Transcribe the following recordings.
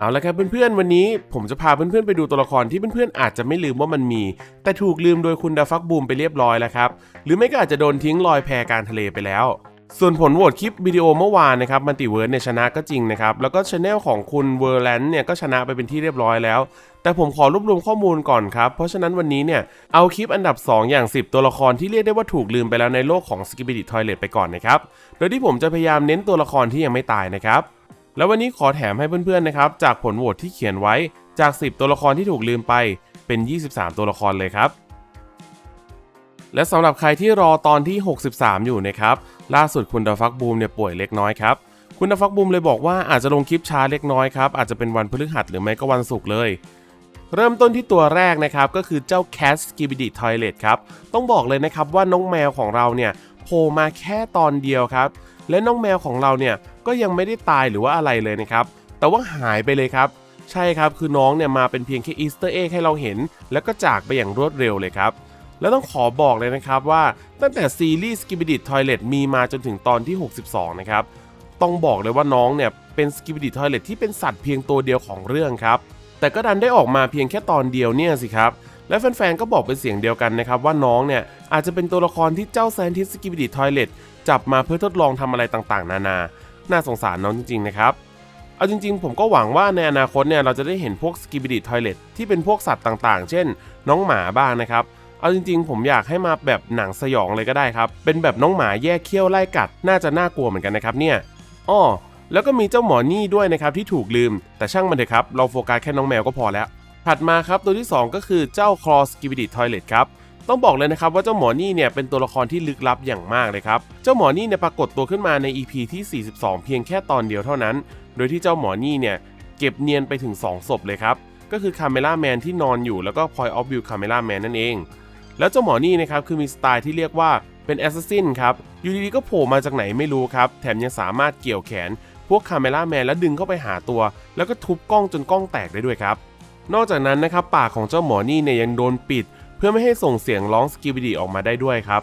เอาละครับเพื่อนๆวันนี้ผมจะพาเพื่อนๆไปดูตัวละครที่เพื่อนๆอาจจะไม่ลืมว่ามันมี แต่ถูกลืมโดยคุณดาฟักบูมไปเรียบร้อยแล้วครับ หรือไม่ก็อาจจะโดนทิ้งลอยแพการทะเลไปแล้ว ส่วนผลโหวตคลิปวิดีโอเมื่อวานนะครับมันติเวิร์ดเนี่ยชนะก็จริงนะครับ แล้วก็ช anel ของคุณเวอร์แลนด์เนี่ยก็ชนะไปเป็นที่เรียบร้อยแล้ว แต่ผมขอรวบรวมข้อมูลก่อนครับ เพราะฉะนั้นวันนี้เนี่ยเอาคลิปอันดับ 2 อย่าง 10 ตัวละครที่เรียกได้ว่าถูกลืมไปแล้วในโลกของ s k i b i d i Toilet ไปก่อนนะครับโดยที่ผมจะพยายามเน้นตัวละครที่ยังไม่ตายนะครับ แล้ววันนี้ขอแถมให้เพื่อนๆนะครับ จากผลโหวตที่เขียนไว้จาก 10 ตัวละครที่ถูกลืมไปเป็น 23 ตัวละครเลยครับ และสำหรับใครที่รอตอนที่ 63 อยู่นะครับ ล่าสุดคุณดาฟักบูมเนี่ยป่วยเล็กน้อยครับ คุณดาฟักบูมเลยบอกว่าอาจจะลงคลิปช้าเล็กน้อยครับ อาจจะเป็นวันพฤหัสหรือไม่ก็วันศุกร์เลย เริ่มต้นที่ตัวแรกนะครับ ก็คือเจ้า Cat s k i b i d i Toilet ครับ ต้องบอกเลยนะครับว่าน้องแมวของเราเนี่ยโผล่มาแค่ตอนเดียวครับ และน้องแมวของเราเนี่ยก็ยังไม่ได้ตายหรือว่าอะไรเลยนะครับ แต่ว่าหายไปเลยครับ ใช่ครับคือน้องเนี่ยมาเป็นเพียงแค่อีสเตอร์เอ็กให้เราเห็น แล้วก็จากไปอย่างรวดเร็วเลยครับ แล้วต้องขอบอกเลยนะครับว่าตั้งแต่ซีรีส์ Skibidi Toilet มีมาจนถึงตอนที่ 62 นะครับ ต้องบอกเลยว่าน้องเนี่ยเป็น Skibidi Toilet ที่เป็นสัตว์เพียงตัวเดียวของเรื่องครับแต่ก็ดันได้ออกมาเพียงแค่ตอนเดียวเนี่ยสิครับและแฟนๆ ก็บอกเป็นเสียงเดียวกันนะครับว่าน้องเนี่ยอาจจะเป็นตัวละครที่เจ้าแซนทิส Skibidi Toilet จับมาเพื่อทดลองทำอะไรต่างๆ นานา น่าสงสารน้องจริง ๆ นะครับ เอาจริง ๆ ผมก็หวังว่าในอนาคตเนี่ยเราจะได้เห็นพวก Skibidi Toilet ที่เป็นพวกสัตว์ต่างๆ เช่น น้องหมาบ้างนะครับ เอาจริง ๆ ผมอยากให้มาแบบหนังสยองเลยก็ได้ครับ เป็นแบบน้องหมาแยกเขี้ยวไล่กัด น่าจะน่ากลัวเหมือนกันนะครับเนี่ย อ้อ แล้วก็มีเจ้าหมอนี่ด้วยนะครับที่ถูกลืม แต่ช่างมันเถอะครับ เราโฟกัสแค่น้องแมวก็พอแล้ว ถัดมาครับตัวที่ 2 ก็คือเจ้าคลอสกิบิดิทอยเลตครับ ต้องบอกเลยนะครับว่าเจ้าหมอนี่เนี่ยเป็นตัวละครที่ลึกลับอย่างมากเลยครับ เจ้าหมอนี่เนี่ยปรากฏตัวขึ้นมาใน EP ที่ 42 เพียงแค่ตอนเดียวเท่านั้น โดยที่เจ้าหมอนี่เนี่ยเก็บเนียนไปถึง 2 ศพเลยครับ ก็คือคาเมล่าแมนที่นอนอยู่แล้วก็ Point of View คาเมล่าแมนนั่นเอง แล้วเจ้าหมอนี่นะครับคือมีสไตล์ที่เรียกว่าเป็นแอสซัสซินครับ อยู่ดีๆก็โผล่มาจากไหนไม่รู้ครับ แถมยังสามารถเกี่ยวแขน พวกคาเมล่าแมนแล้วดึงเข้าไปหาตัว แล้วก็ทุบกล้องจนกล้องแตกได้ด้วยครับ นอกจากนั้นนะครับปากของเจ้าหมอนี่เนี่ยยังโดนปิด เพื่อไม่ให้ส่งเสียงร้องสกิบิดีออกมาได้ด้วยครับ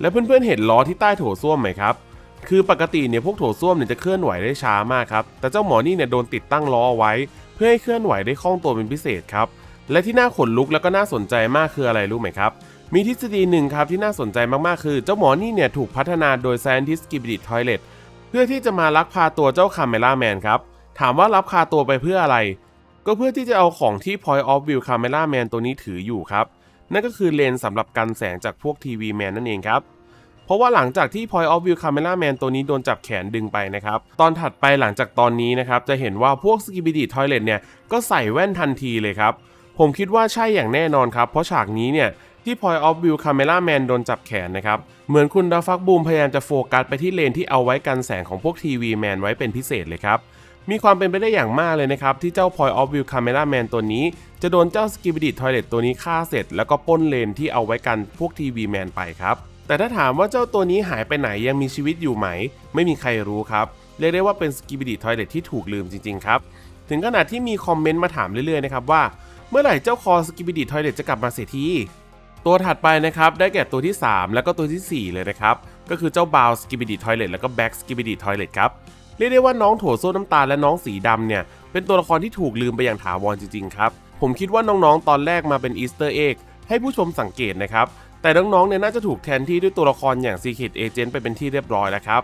และเพื่อนๆเห็นล้อที่ใต้โถส้วมไหมครับ คือปกติเนี่ยพวกโถส้วมเนี่ยจะเคลื่อนไหวได้ช้ามากครับ แต่เจ้าหมอนี่เนี่ยโดนติดตั้งล้อเอาไว้ เพื่อให้เคลื่อนไหวได้คล่องตัวเป็นพิเศษครับ และที่น่าขนลุกแล้วก็น่าสนใจมากคืออะไรรู้ไหมครับ มีทฤษฎีหนึ่งครับที่น่าสนใจมากๆ คือเจ้าหมอนี่เนี่ยถูกพัฒนาโดย Scientist s k i b i d i Toilet เพื่อที่จะมาลักพาตัวเจ้าคาเมล่าแมนครับ ถามว่าลักพาตัวไปเพื่ออะไร ก็เพื่อที่จะเอาของที่ Point of View Camera Man ตัวนี้ถืออยู่ครับ นั่นก็คือเลนส์สำหรับกันแสงจากพวกทีวีแมนนั่นเองครับเพราะว่าหลังจากที่ Point of View Camera Man ตัวนี้โดนจับแขนดึงไปนะครับ ตอนถัดไปหลังจากตอนนี้นะครับ จะเห็นว่าพวก Skibidi Toilet เนี่ย ก็ใส่แว่นทันทีเลยครับ ผมคิดว่าใช่อย่างแน่นอนครับ เพราะฉากนี้เนี่ย ที่ Point of View Camera Man โดนจับแขนนะครับ เหมือนคุณดาฟักบูมพยายามจะโฟกัสไปที่เลนที่เอาไว้กันแสงของพวกทีวีแมนไว้เป็นพิเศษเลยครับ มีความเป็นไปได้อย่างมากเลยนะครับ ที่เจ้า Point of View Camera Man ตัวนี้ จะโดนเจ้า Skibidi Toilet ตัวนี้ฆ่าเสร็จ แล้วก็ป้นเลนที่เอาไว้กันพวกทีวีแมนไปครับ แต่ถ้าถามว่าเจ้าตัวนี้หายไปไหนยังมีชีวิตอยู่ไหม ไม่มีใครรู้ครับเรียกได้ว่าเป็น Skibidi Toilet ที่ถูกลืมจริงๆครับถึงขนาดที่มีคอมเมนต์มาถามเรื่อยๆนะครับว่าเมื่อไหร่เจ้าคอ Skibidi Toilet จะกลับมาเสียทีตัวถัดไปนะครับได้แก่ตัวที่ 3 แล้วก็ตัวทีสี่4 เลยนะครับ ก็คือเจ้าบาวสกิบิดีทอยเลตแล้วก็แบ็กสกิบิดีทอยเลตครับ เรียกได้ว่าน้องโถส้วมน้ำตาลและน้องสีดำเนี่ย เป็นตัวละครที่ถูกลืมไปอย่างถาวรจริงๆครับ ผมคิดว่าน้องๆ ตอนแรกมาเป็นอีสเตอร์เอ็กให้ผู้ชมสังเกตนะครับ แต่น้องๆเนี่ยน่าจะถูกแทนที่ด้วยตัวละครอย่าง Secret Agent ไปเป็นที่เรียบร้อยแล้วครับ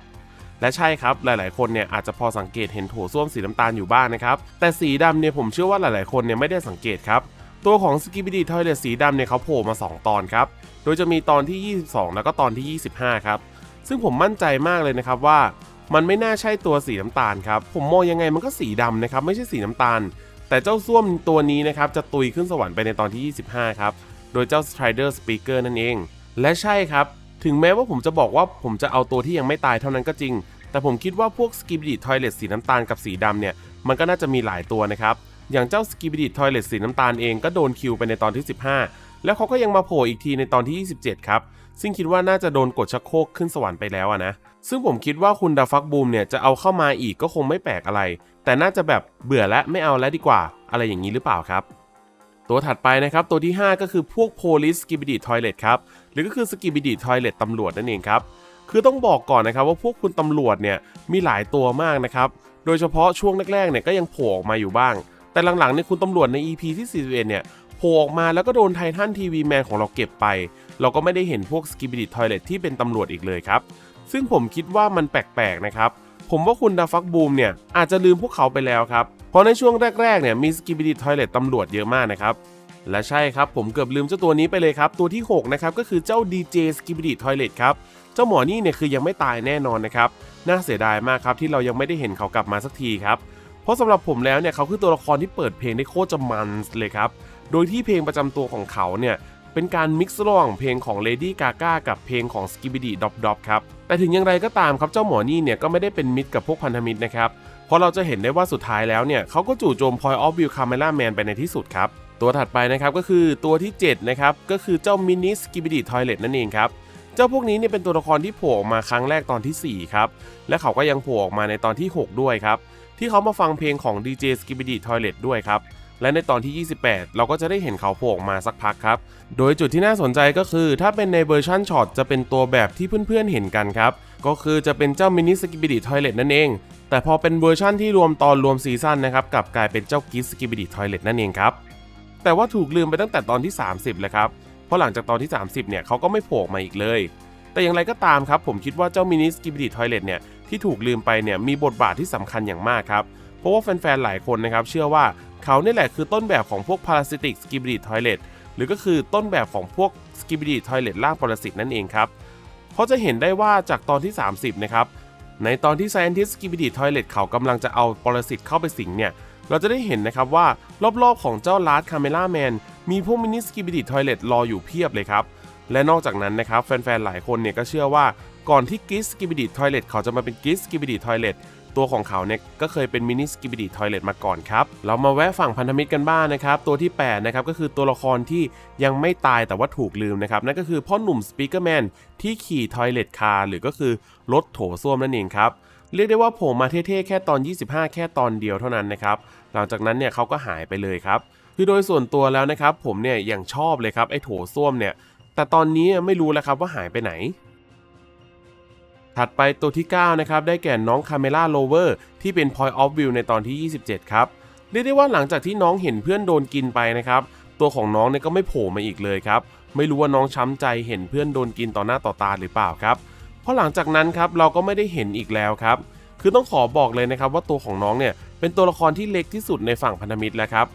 และใช่ครับ หลายๆ คนเนี่ยอาจจะพอสังเกตเห็นโถส้วมสีน้ำตาลอยู่บ้างนะครับ แต่สีดำเนี่ยผมเชื่อว่าหลายๆ คนเนี่ยไม่ได้สังเกตครับ ตัวของ Skibidi Toilet สีดำเนี่ยเขาโผล่มา 2 ตอนครับ โดยจะมีตอนที่ 22 แล้วก็ตอนที่ 25 ครับ ซึ่งผมมั่นใจมากเลยนะครับว่า มันไม่น่าใช่ตัวสีน้ำตาลครับ ผมมองยังไงมันก็สีดำนะครับ ไม่ใช่สีน้ำตาล แต่เจ้าส้วมตัวนี้นะครับ จะตุยขึ้นสวรรค์ไปในตอนที่ 25 ครับ โดยเจ้า Strider Speaker นั่นเอง และใช่ครับ ถึงแม้ว่าผมจะบอกว่าผมจะเอาตัวที่ยังไม่ตายเท่านั้นก็จริง แต่ผมคิดว่าพวก Skibidi Toilet สีน้ำตาลกับสีดำเนี่ย มันก็น่าจะมีหลายตัวนะครับ อย่างเจ้า Skibidi Toilet สีน้ำตาลเองก็โดนคิวไปในตอนที่ 15 แล้วเขาก็ยังมาโผล่อีกทีในตอนที่ 27 ครับ ซึ่งคิดว่าน่าจะโดนกดชักโครกขึ้นสวรรค์ไปแล้วนะ ซึ่งผมคิดว่าคุณดาฟักบูมเนี่ยจะเอาเข้ามาอีกก็คงไม่แปลกอะไร แต่น่าจะแบบเบื่อและไม่เอาแล้วดีกว่า อะไรอย่างนี้หรือเปล่าครับ ตัวถัดไปนะครับตัวที่ 5 ก็คือพวก Police Skibidi Toilet ครับ หรือก็คือ Skibidi Toilet ตำรวจนั่นเองครับ คือต้องบอกก่อนนะครับว่าพวกคุณตำรวจเนี่ยมีหลายตัวมากนะครับ โดยเฉพาะช่วงแรกๆเนี่ยก็ยังโผล่ออกมาอยู่บ้าง แต่หลังๆเนี่ยคุณตำรวจใน EP ที่41เนี่ยโผล่ออกมาแล้วก็โดนไททันทีวีแมนของเราเก็บไป เราก็ไม่ได้เห็นพวกสกิบิดิทอยเลตที่เป็นตำรวจอีกเลยครับ ซึ่งผมคิดว่ามันแปลกๆนะครับ ผมว่าคุณดาฟักบูมเนี่ยอาจจะลืมพวกเขาไปแล้วครับ เพราะในช่วงแรกๆเนี่ยมีสกิบิดิทอยเลตตำรวจเยอะมากนะครับและใช่ครับผมเกือบลืมเจ้าตัวนี้ไปเลยครับ ตัวที่ 6 นะครับ ก็คือเจ้า DJ s k i b i d i Toilet ครับ เจ้าหมอนี่เนี่ยคือยังไม่ตายแน่นอนนะครับ น่าเสียดายมากครับ ที่เรายังไม่ได้เห็นเขากลับมาสักทีครับ เพราะสำหรับผมแล้วเนี่ยเขาคือตัวละครที่เปิดเพลงได้โคตรจะมันเลยครับ โดยที่เพลงประจำตัวของเขาเนี่ย เป็นการมิกซ์ระหว่างเพลงของ Lady Gaga กับเพลงของ s k i b i d i Dop Dop ครับ แต่ถึงอย่างไรก็ตามครับเจ้าหมอนี่เนี่ยก็ไม่ได้เป็นมิตรกับพวกพันธมิตรนะครับ เพราะเราจะเห็นได้ว่าสุดท้ายแล้วเนี่ยเขาก็จู่โจม Point of View Camera Man ไปในที่สุดครับ ตัวถัดไปนะครับก็คือตัวที่ 7 นะครับ ก็คือเจ้ามินิสกิบิดิทอยเลตนั่นเองครับเจ้าพวกนี้เนี่ยเป็นตัวละครที่โผล่ออกมาครั้งแรกตอนที่ 4 ครับ และเขาก็ยังโผล่ออกมาในตอนที่ 6 ด้วยครับ ที่เขามาฟังเพลงของ DJ s k i b i d i Toilet ด้วยครับ และในตอนที่ 28 เราก็จะได้เห็นเขาโผล่ออกมาสักพักครับ โดยจุดที่น่าสนใจก็คือ ถ้าเป็นในเวอร์ชันช็อตจะเป็นตัวแบบที่เพื่อนๆเห็นกันครับ ก็คือจะเป็นเจ้ามินิสกิบิดิทอยเลตนั่นเอง แต่พอเป็นเวอร์ชันที่รวมตอนรวมซีซั่นนะครับกลับกลายเป็นเจ้ากิสสกิบิดิทอยเลตนั่นเองครับ แต่ว่าถูกลืมไปตั้งแต่ตอนที่ 30เลยครับ เพราะหลังจากตอนที่ 30 เนี่ยเขาก็ไม่โผล่มาอีกเลย แต่อย่างไรก็ตามครับ ผมคิดว่าเจ้ามินิสกิบิดิทอยเลตเนี่ยที่ถูกลืมไปเนี่ยมีบทบาทที่สำคัญอย่างมากครับ เพราะว่าแฟนๆหลายคนนะครับเชื่อว่า เขาเนี่ยแหละคือต้นแบบของพวกพาราซิติกสกิบิดิทอยเลตหรือก็คือต้นแบบของพวกสกิบิดิทอยเลตล่างปรสิตนั่นเองครับเพราะจะเห็นได้ว่าจากตอนที่ 30 นะครับ ในตอนที่ Scientist Skibidi Toilet เขากำลังจะเอาปรสิตเข้าไปสิงเนี่ย เราจะได้เห็นนะครับว่ารอบๆของเจ้าลาร์ดคาเมล่าแมนมีพวกมินิสกิบิดิทอยเลตรออยู่เพียบเลยครับ และนอกจากนั้นนะครับ แฟนๆ หลายคนเนี่ยก็เชื่อว่าก่อนที่กิสกิบิดิทอยเลตเขาจะมาเป็นกิสกิบิดิทอยเลต ตัวของเขาเนี่ยก็เคยเป็นมินิสกิบิดิทอยเลตมาก่อนครับ เรามาแวะฝั่งพันธมิตรกันบ้างนะครับ ตัวที่8นะครับก็คือตัวละครที่ยังไม่ตายแต่ว่าถูกลืมนะครับ นั่นก็คือพ่อหนุ่มสปีกเกอร์แมนที่ขี่ทอยเลตคาร์หรือก็คือรถโถส้วมนั่นเองครับเรียกได้ว่าโผล่มาเท่ๆแค่ตอน 25 แค่ตอนเดียวเท่านั้นนะครับ หลังจากนั้นเนี่ยเขาก็หายไปเลยครับ คือโดยส่วนตัวแล้วนะครับ ผมเนี่ยยังชอบเลยครับไอ้โถส้วมเนี่ย แต่ตอนนี้ไม่รู้แล้วครับว่าหายไปไหน ถัดไปตัวที่ 9 นะครับ ได้แก่น้องคาเมล่าโลเวอร์ที่เป็น Point of View ในตอนที่ 27 ครับ เรียกได้ว่าหลังจากที่น้องเห็นเพื่อนโดนกินไปนะครับ ตัวของน้องเนี่ยก็ไม่โผล่มาอีกเลยครับ ไม่รู้ว่าน้องช้ำใจเห็นเพื่อนโดนกินต่อหน้าต่อตาหรือเปล่าครับ เพราะหลังจากนั้นครับเราก็ไม่ได้เห็นอีกแล้วครับ คือต้องขอบอกเลยนะครับว่าตัวของน้องเนี่ยเป็นตัวละครที่เล็กที่สุดในฝั่งพันธมิตรแล้วครับ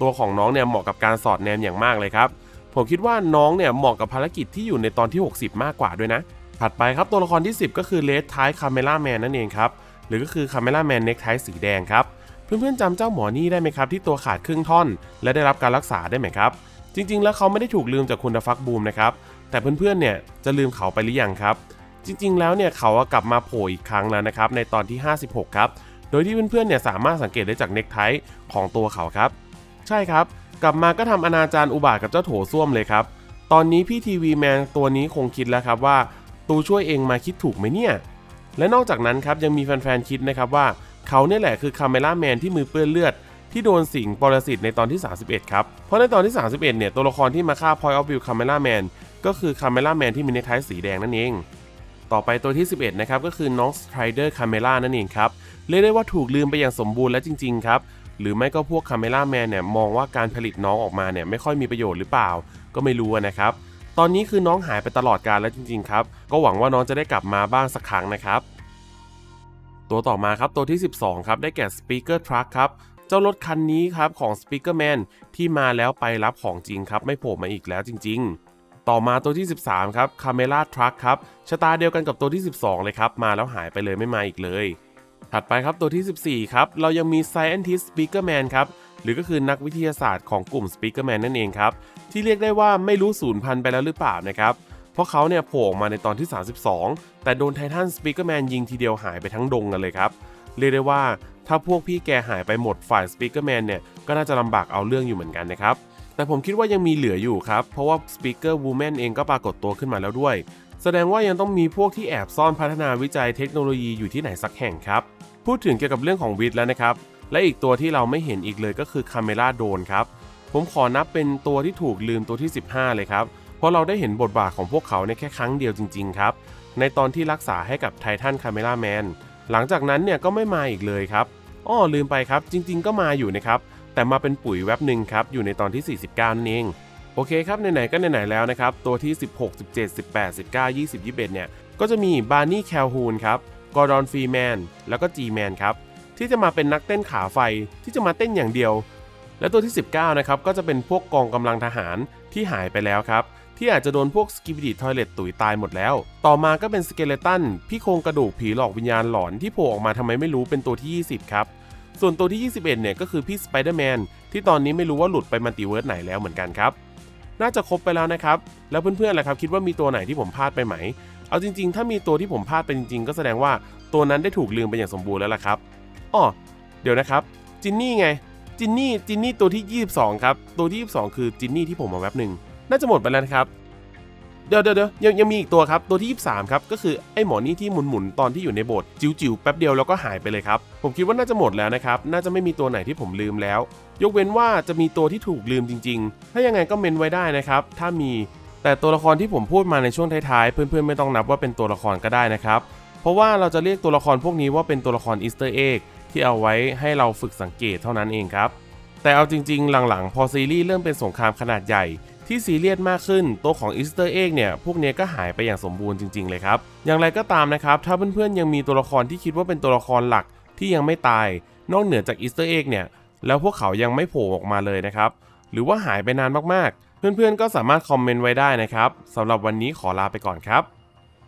ตัวของน้องเนี่ยเหมาะกับการสอดแนมอย่างมากเลยครับ ผมคิดว่าน้องเนี่ยเหมาะกับภารกิจที่อยู่ในตอนที่ 60 มากกว่าด้วยนะ ถัดไปครับตัวละครที่ 10 ก็คือเลดท้ายคาเมล่าแมนนั่นเองครับ หรือก็คือคาเมล่าแมนเน็กไทสีแดงครับ เพื่อนๆจำเจ้าหมอนี่ได้ไหมครับ ที่ตัวขาดครึ่งท่อน และได้รับการรักษาได้ไหมครับ จริงๆ แล้วเขาไม่ได้ถูกลืมจากคุณดาฟักบูมนะครับ แต่เพื่อนๆเนี่ยจะลืมเขาไปหรือยังครับ จริงๆ แล้วเนี่ยเขากลับมาโผล่อีกครั้งแล้วนะครับในตอนที่ 56 ครับ โดยที่เพื่อนๆเนี่ยสามารถสังเกตได้จากเน็กไทของตัวเขาครับ ใช่ครับ กลับมาก็ทำอนาจารอุบาทกับเจ้าโถส้วมเลยครับ ตอนนี้พี่ทีวีแมนตัวนี้คงคิดแล้วครับว่า ตูช่วยเองมาคิดถูกไหมเนี่ย และนอกจากนั้นครับยังมีแฟนๆคิดนะครับว่า เขาเนี่ยแหละคือคาเมล่าแมนที่มือเปื้อนเลือด ที่โดนสิงปรสิตในตอนที่ 31 ครับ เพราะในตอนที่ 31 เนี่ยตัวละครที่มาฆ่า Point of View คาเมล่าแมนก็คือคาเมล่าแมนที่มีเนคไทสีแดงนั่นเอง ต่อไปตัวที่ 11 นะครับก็คือน้องสไตรเดอร์คาเมล่านั่นเองครับเรียกได้ว่าถูกลืมไปอย่างสมบูรณ์แล้วจริงๆครับหรือไม่ก็พวกคาเมล่าแมนเนี่ยมองว่าการผลิตน้องออกมาเนี่ยไม่ค่อยมีประโยชน์หรือเปล่าก็ไม่รู้นะครับ ตอนนี้คือน้องหายไปตลอดกาลแล้วจริงๆครับ ก็หวังว่าน้องจะได้กลับมาบ้างสักครั้งนะครับ ตัวต่อมาครับตัวที่ 12 ครับได้แก่ Speaker Truck ครับเจ้ารถคันนี้ครับของ Speaker Man ที่มาแล้วไปรับของจริงครับไม่โผล่มาอีกแล้วจริง ๆ ต่อมาตัวที่ 13 ครับ Camera Truck ครับชะตาเดียวกันกับตัวที่ 12 เลยครับ มาแล้วหายไปเลยไม่มาอีกเลย ถัดไปครับตัวที่ 14 ครับ เรายังมี Scientist Speaker Man ครับ รือก็คือนักวิทยาศาสตร์ของกลุ่ม Speaker Man นั่นเองครับ ที่เรียกได้ว่าไม่รู้สูญพันธุ์ไปแล้วหรือเปล่านะครับ เพราะเขาเนี่ยโผล่ออกมาในตอนที่ 32 แต่โดนไททันสปีกเกอร์แมนยิงทีเดียวหายไปทั้งดงกันเลยครับ เรียกได้ว่าถ้าพวกพี่แกหายไปหมดฝ่ายสปีกเกอร์แมนเนี่ยก็น่าจะลำบากเอาเรื่องอยู่เหมือนกันนะครับแต่ผมคิดว่ายังมีเหลืออยู่ครับ เพราะว่าสปีกเกอร์วูแมนเองก็ปรากฏตัวขึ้นมาแล้วด้วย แสดงว่ายังต้องมีพวกที่แอบซ่อนพัฒนาวิจัยเทคโนโลยีอยู่ที่ไหนสักแห่งครับ พูดถึงเกี่ยวกับเรื่องของวิทย์แล้วนะครับ และอีกตัวที่เราไม่เห็นอีกเลยก็คือคาเมล่าโดนครับ ผมขอนับเป็นตัวที่ถูกลืมตัวที่ 15 เลยครับ เพราะเราได้เห็นบทบาทของพวกเขาในแค่ครั้งเดียวจริง ๆ ครับ ในตอนที่รักษาให้กับไททันคาเมล่าแมนหลังจากนั้นเนี่ยก็ไม่มาอีกเลยครับอ้อลืมไปครับ จริง ๆ ก็มาอยู่นะครับ แต่มาเป็นปุ๋ยแว็บหนึ่งครับ อยู่ในตอนที่ 49นั่นเองโอเคครับ ไหนๆก็ไหนๆแล้วนะครับ ตัวที่ 16 17 18 19 20 21เนี่ย ก็จะมีบาร์นี่แคลฮูนครับ กอร์ดอนฟรีแมน แล้วก็จีแมนครับ ที่จะมาเป็นนักเต้นขาไฟที่จะมาเต้นอย่างเดียว และตัวที่ 19 นะครับ ก็จะเป็นพวกกองกำลังทหารที่หายไปแล้วครับ ที่อาจจะโดนพวกสกิบิดิทอยเลตตุ๋ยตายหมดแล้ว ต่อมาก็เป็นสเกเลตันพี่โครงกระดูกผีหลอกวิญญาณหลอนที่โผล่ออกมาทำไมไม่รู้เป็นตัวที่ 20 ครับ ส่วนตัวที่ 21 เนี่ยก็คือพี่สไปเดอร์แมนที่ตอนนี้ไม่รู้ว่าหลุดไปมัลติเวิร์สไหนแล้วเหมือนกันครับน่าจะครบไปแล้วนะครับ แล้วเพื่อนๆล่ะครับคิดว่ามีตัวไหนที่ผมพลาดไปไหม เอาจริง ๆ ถ้ามีตัวที่ผมพลาดไปจริง ๆ ก็แสดงว่าตัวนั้นได้ถูกลืมไปอย่างสมบูรณ์แล้วล่ะครับ อ้อเดี๋ยวนะครับจินนี่ไงจินนี่จินนี่ตัวที่ 22 ครับ ตัวที่ 22 คือจินนี่ที่ผมมาแป๊บหนึ่งน่าจะหมดไปแล้วครับ เดี๋ยวเดี๋ยวยังยังมีอีกตัวครับ ตัวที่ 23 ครับ ก็คือไอ้หมอนี่ที่หมุนหมุนตอนที่อยู่ในโบสถ์จิ๋วๆแป๊บเดียวแล้วก็หายไปเลยครับ ผมคิดว่าน่าจะหมดแล้วนะครับ น่าจะไม่มีตัวไหนที่ผมลืมแล้ว ยกเว้นว่าจะมีตัวที่ถูกลืมจริง ๆ ถ้ายังไงก็เมนไว้ได้นะครับ ถ้ามี แต่ตัวละครที่ผมพูดมาในช่วงท้ายๆ เพื่อนๆ ไม่ต้องนับว่าเป็นตัวละครก็ได้นะครับ เพราะว่าเราจะเรียกตัวละครพวกนี้ว่าเป็นตัวละครอีสเตอร์เอ็ก ที่เอาไว้ให้เราฝึกสังเกตเท่านั้นเองครับ แต่เอาจริงๆ หลังๆ พอซีรีส์เริ่มเป็นสงครามขนาดใหญ่ที่ซีเรียสมากขึ้น ตัวของอีสเตอร์เอ็กเนี่ย พวกเนี้ยก็หายไปอย่างสมบูรณ์จริง ๆ เลยครับ อย่างไรก็ตามนะครับ ถ้าเพื่อนๆ ยังมีตัวละครที่คิดว่าเป็นตัวละครหลักที่ยังไม่ตาย นอกเหนือจากอีสเตอร์เอ็กเนี่ย แล้วพวกเขายังไม่โผล่ออกมาเลยนะครับ หรือว่าหายไปนานมากๆ เพื่อนๆ ก็สามารถคอมเมนต์ไว้ได้นะครับสำหรับวันนี้ขอลาไปก่อนครับ